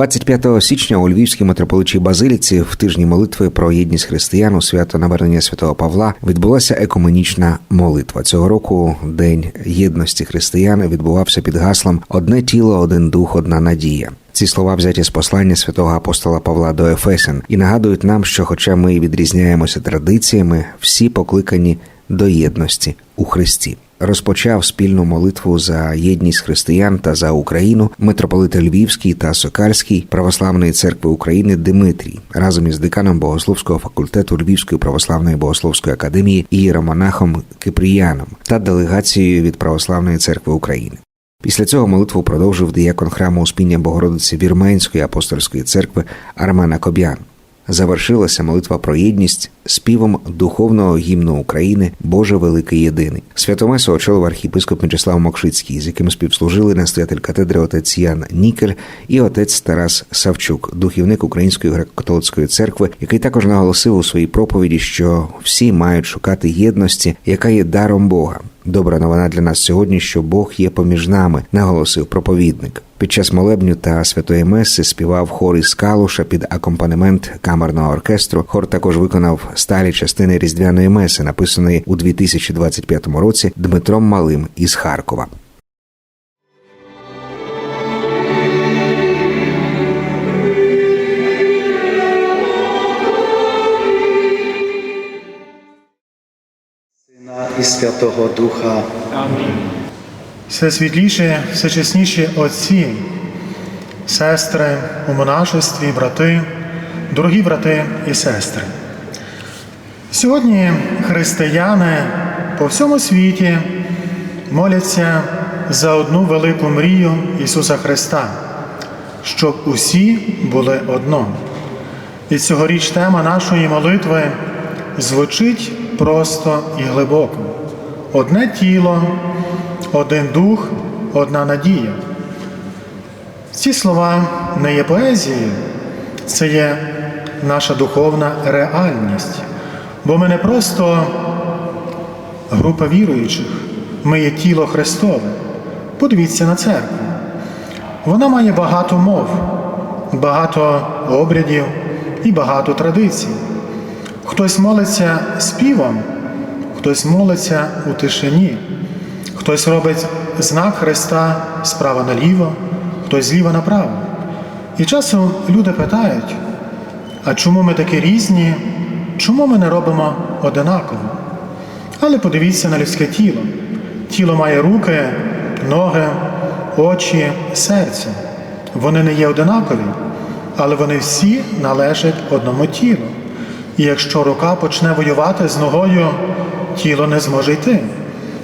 25 січня у Львівській митрополичій базиліці в тижні молитви про єдність християн у свято навернення святого Павла відбулася екуменічна молитва. Цього року День єдності християн відбувався під гаслом Одне тіло, один дух, одна надія. Ці слова взяті з послання святого апостола Павла до Ефесин і нагадують нам, що, хоча ми відрізняємося традиціями, всі покликані до єдності у Христі. Розпочав спільну молитву за єдність християн та за Україну митрополит Львівський та Сокальський православної церкви України Димитрій разом із деканом богословського факультету Львівської православної богословської академії ієромонахом Кипріяном та делегацією від Православної церкви України. Після цього молитву продовжив диякон храму Успіння Богородиці Вірменської апостольської церкви Армена Кобян. Завершилася молитва про єдність співом духовного гімну України Боже Великий Єдиний. Святомесу очолив архієпископ Мячеслав Мокшицький, з яким співслужили настоятель катедри отець Ян Нікель і отець Тарас Савчук, духівник Української греко-католицької церкви, який також наголосив у своїй проповіді, що всі мають шукати єдності, яка є даром Бога. Добра новина для нас сьогодні, що Бог є поміж нами, наголосив проповідник. Під час молебню та святої меси співав хор із Калуша під акомпанемент камерного оркестру. Хор також виконав сталі частини різдвяної меси, написаної у 2025 році Дмитром Малим із Харкова. Сина і Святого Духа. Все світліші, все чесніші отці, сестри у монашестві, брати, дорогі брати і сестри. Сьогодні християни по всьому світі моляться за одну велику мрію Ісуса Христа, щоб усі були одно. І цьогоріч тема нашої молитви звучить просто і глибоко. Одне тіло, один дух, одна надія. Ці слова не є поезією, це є наша духовна реальність. Бо ми не просто група віруючих, ми є тіло Христове. Подивіться на церкву. Вона має багато мов, багато обрядів і багато традицій. Хтось молиться співом, хтось молиться у тишині, хтось робить знак Христа справа наліво, хтось зліва направо. І часом люди питають, а чому ми такі різні, чому ми не робимо одинаково? Але подивіться на людське тіло. Тіло має руки, ноги, очі, серце. Вони не є одинакові, але вони всі належать одному тілу. І якщо рука почне воювати з ногою, тіло не зможе йти.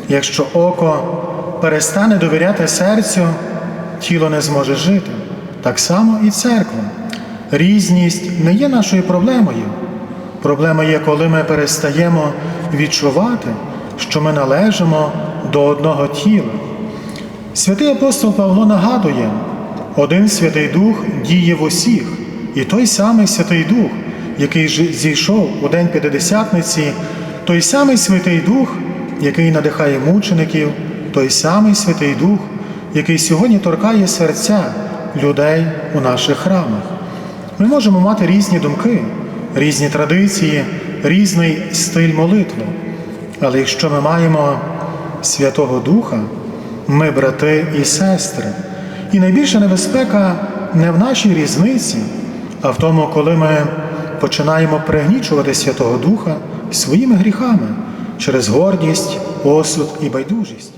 Якщо око перестане довіряти серцю, тіло не зможе жити. Так само і церква. Різність не є нашою проблемою. Проблема є, коли ми перестаємо відчувати, що ми належимо до одного тіла. Святий апостол Павло нагадує, один Святий Дух діє в усіх, і той самий Святий Дух, який зійшов у День П'ятидесятниці, той самий Святий Дух, який надихає мучеників, той самий Святий Дух, який сьогодні торкає серця людей у наших храмах. Ми можемо мати різні думки, різні традиції, різний стиль молитви. Але якщо ми маємо Святого Духа, ми брати і сестри. І найбільша небезпека не в нашій різниці, а в тому, коли ми починаємо пригнічувати Святого Духа своїми гріхами через гордість, осуд і байдужість.